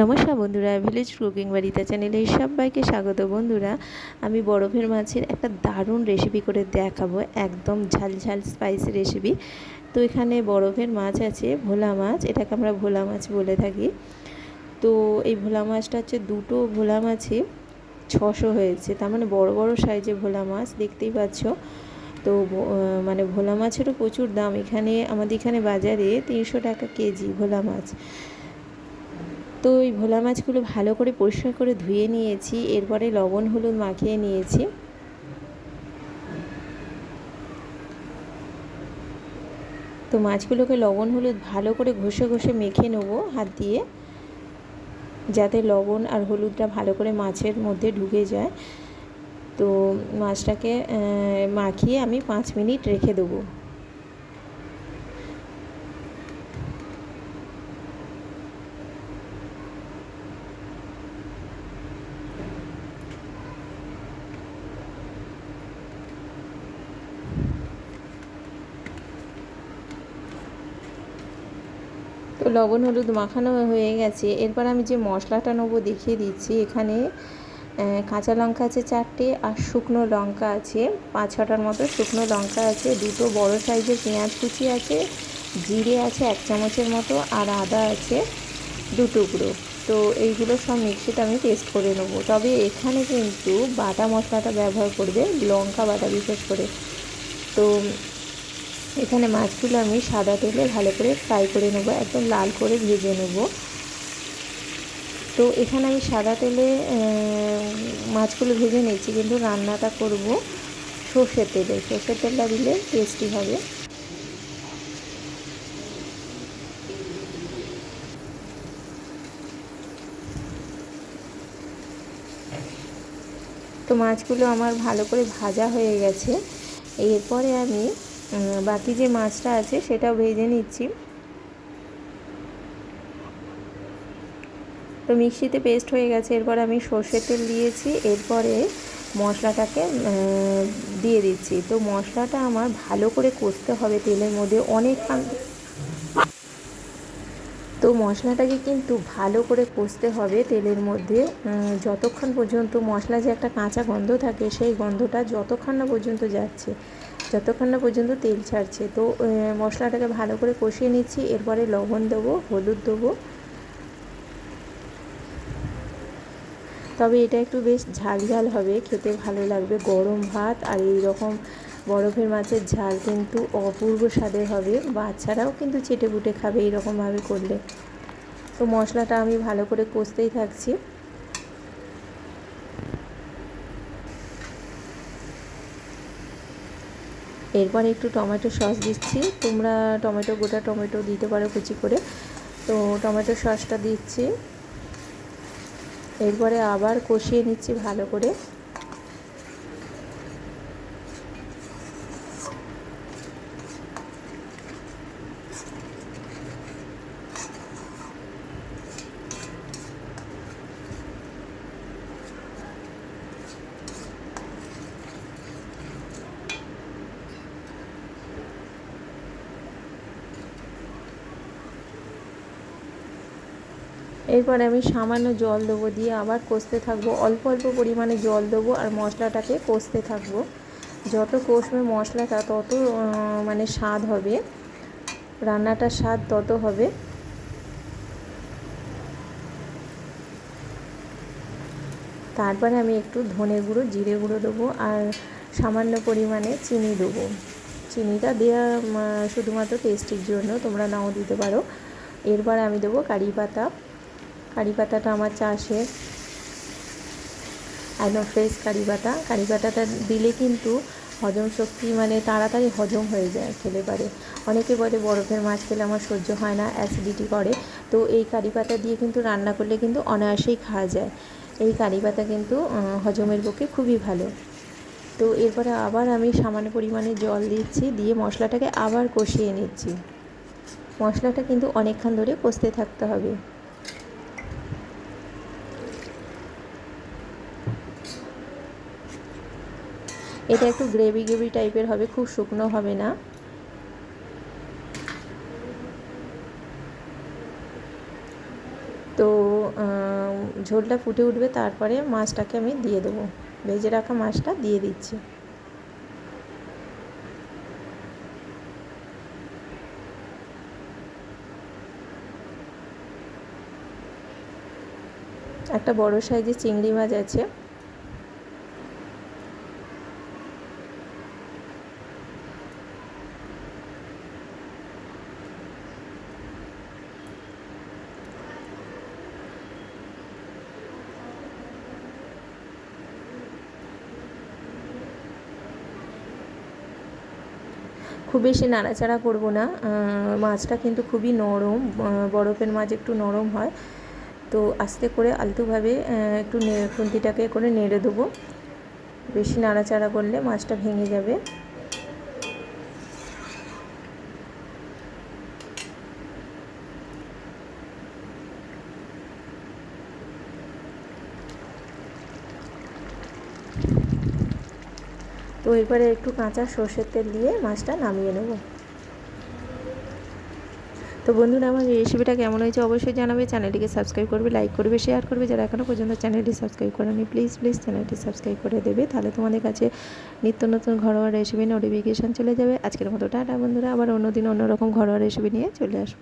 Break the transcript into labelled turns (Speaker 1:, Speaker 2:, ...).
Speaker 1: নমস্কার বন্ধুরা village cooking বাড়িতে চ্যানেলে সবাইকে স্বাগত। বন্ধুরা, আমি বরফের মাছের একটা দারুণ রেসিপি করে দেখাবো, একদম ঝাল ঝাল স্পাইসি রেসিপি তো এখানে বরফের মাছ আছে, ভোলা মাছ, এটাকে আমরা ভোলা মাছ বলে থাকি। তো এই ভোলা মাছটা হচ্ছে দুটো ভোলা মাছই ছশো হয়েছে। তার মানে বড় বড় সাইজে ভোলা মাছ, দেখতেই পাচ্ছ। তো মানে ভোলা মাছেরও প্রচুর দাম। এখানে, আমাদের এখানে বাজারে তিনশো টাকা কেজি ভোলা মাছ। তো ওই ভোলা মাছগুলো ভালো করে পরিষ্কার করে ধুয়ে নিয়েছি, এরপরে লবণ, হলুদ মাখিয়ে নিয়েছি। তো মাছগুলোকে লবণ, হলুদ ভালো করে ঘষে ঘষে মেখে নেব হাত দিয়ে, যাতে লবণ আর হলুদটা ভালো করে মাছের মধ্যে ঢুকে যায়। তো মাছটাকে মাখিয়ে আমি পাঁচ মিনিট রেখে দেবো। লবণ, হলুদ মাখানো হয়ে গেছে। এরপর আমি যে মশলাটা নেব দেখিয়ে দিচ্ছি। এখানে কাঁচা লঙ্কা আছে চারটে আর শুকনো লঙ্কা আছে। পাঁচ ছটার মতো শুকনো লঙ্কা আছে, দুটো বড় সাইজের পেঁয়াজ কুচি আছে, জিরে আছে এক চামচের মতো আর আদা আছে দু টুকরো। তো এইগুলো সব মিক্সিতে আমি টেস্ট করে নেব। তবে এখানে কিন্তু বাটা মশলাটা ব্যবহার করবে, লঙ্কা বাটা বিশেষ করে। তো এখানে মাছগুলো আমি সাদা তেলে ভালো করে ফ্রাই করে নেব, একদম লাল করে ভেজে নেব। তো এখানে আমি সাদা তেলে মাছগুলো ভেজে নিচ্ছি, কিন্তু রান্নাটা করব সর্ষের তেলে। সর্ষের তেলটা দিলে টেস্টি হবে। তো মাছগুলো আমার ভালো করে ভাজা হয়ে গেছে। এরপরে আমি বাকি যে মাছটা আছে সেটাও ভেজে নিচ্ছি। তো মিক্সিতে পেস্ট হয়ে গেছে, এরপর আমি সর্ষের তেল দিয়েছি, এরপরে মশলাটাকে দিয়ে দিচ্ছি। তো মশলাটা আমার ভালো করে কষতে হবে তেলের মধ্যে অনেক তো মশলাটাকে কিন্তু ভালো করে কষতে হবে তেলের মধ্যে। যতক্ষণ পর্যন্ত মশলা যে একটা কাঁচা গন্ধ থাকে, সেই গন্ধটা যতক্ষণ না পর্যন্ত যাচ্ছে যতক্ষণ না পর্যন্ত তেল ছাড়ছে। তো মশলাটাকে ভালো করে কষিয়ে নিচ্ছি। এরপরে লবণ দেবো, হলুদ দেবো। তবে এটা একটু বেশ ঝাল ঝাল হবে, খেতে ভালো লাগবে। গরম ভাত আর এই রকম বরফের মাছের ঝাল কিন্তু অপূর্ব স্বাদের হবে। বাচ্চারাও কিন্তু চেটে বুটে খাবে এইরকমভাবে করলে। তো, মশলাটা আমি ভালো করে কষতেই থাকছি। এরপর একটু টমেটো সস দিচ্ছি। তোমরা টমেটো, গোটা টমেটো দিতে পারো কুচি করে। তো টমেটো সসটা দিচ্ছি। এরপরে আবার কষিয়ে নিচ্ছি ভালো করে। এরপরে আমি সামান্য জল দেবো দিয়ে আবার কষতে থাকব। অল্প অল্প পরিমাণে জল দেবো আর মশলাটাকে কষতে থাকব। যত কষবে মশলাটা, তত মানে স্বাদ হবে। রান্নাটার স্বাদ তত হবে। তারপরে আমি একটু ধনে গুঁড়ো, জিরে গুঁড়ো দেবো আর সামান্য পরিমাণে চিনি দেবো। চিনিটা দেওয়া শুধুমাত্র টেস্টির জন্য তোমরা নাও দিতে পারো। এরপরে আমি দেবো কারি পাতা। কারি পাতাটা আমার চাষের একদম ফ্রেশ কারি পাতা। কারি পাতাটা দিলে কিন্তু হজম শক্তি মানে তাড়াতাড়ি হজম হয়ে যায় খেলে পারে। অনেকে বলে বরফের মাছ খেলে আমার সহ্য হয় না অ্যাসিডিটি করে। তো এই কারি পাতা দিয়ে কিন্তু রান্না করলে কিন্তু অনায়াসেই খাওয়া যায়। এই কারি পাতা কিন্তু হজমের পক্ষে খুবই ভালো। তো এরপরে আবার আমি সামান্য পরিমাণে জল দিচ্ছি, দিয়ে মশলাটাকে আবার কষিয়ে নিচ্ছি। মশলাটা কিন্তু অনেকক্ষণ ধরে কষতে থাকতে হবে। এটা একটু গ্রেভি গ্রেভি টাইপের হবে, খুব শুকনো হবে না। তো ঝোলটা ফুটে উঠবে, তারপরে মাছটাকে আমি দিয়ে দেবো। ভেজে রাখা মাছটা দিয়ে দিচ্ছি। একটা বড় সাইজের চিংড়ি মাছ আছে। খুব বেশি নাড়াচাড়া করব না। মাছটা কিন্তু খুবই নরম বরফের মাছ একটু নরম হয়। তো আস্তে করে আলতুভাবে একটু খুন্তিটাকে করে নেড়ে দেবো। বেশি নাড়াচাড়া করলে মাছটা ভেঙে যাবে। তো এরপরে একটু কাঁচা সর্ষের তেল দিয়ে মাছটা নামিয়ে নেব। তো বন্ধুরা, আমার রেসিপিটা কেমন হয়েছে অবশ্যই জানাবে। চ্যানেলটিকে সাবস্ক্রাইব করবে লাইক করবে শেয়ার করবে। যারা এখনও পর্যন্ত চ্যানেলটি সাবস্ক্রাইব করেনি প্লিজ প্লিজ চ্যানেলটি সাবস্ক্রাইব করে দেবে। তাহলে তোমাদের কাছে নিত্য নতুন ঘরোয়া রেসিপি নোটিফিকেশান চলে যাবে। আজকের মতো টাটা বন্ধুরা, আবার অন্যদিন অন্যরকম ঘরোয়া রেসিপি নিয়ে চলে আসব।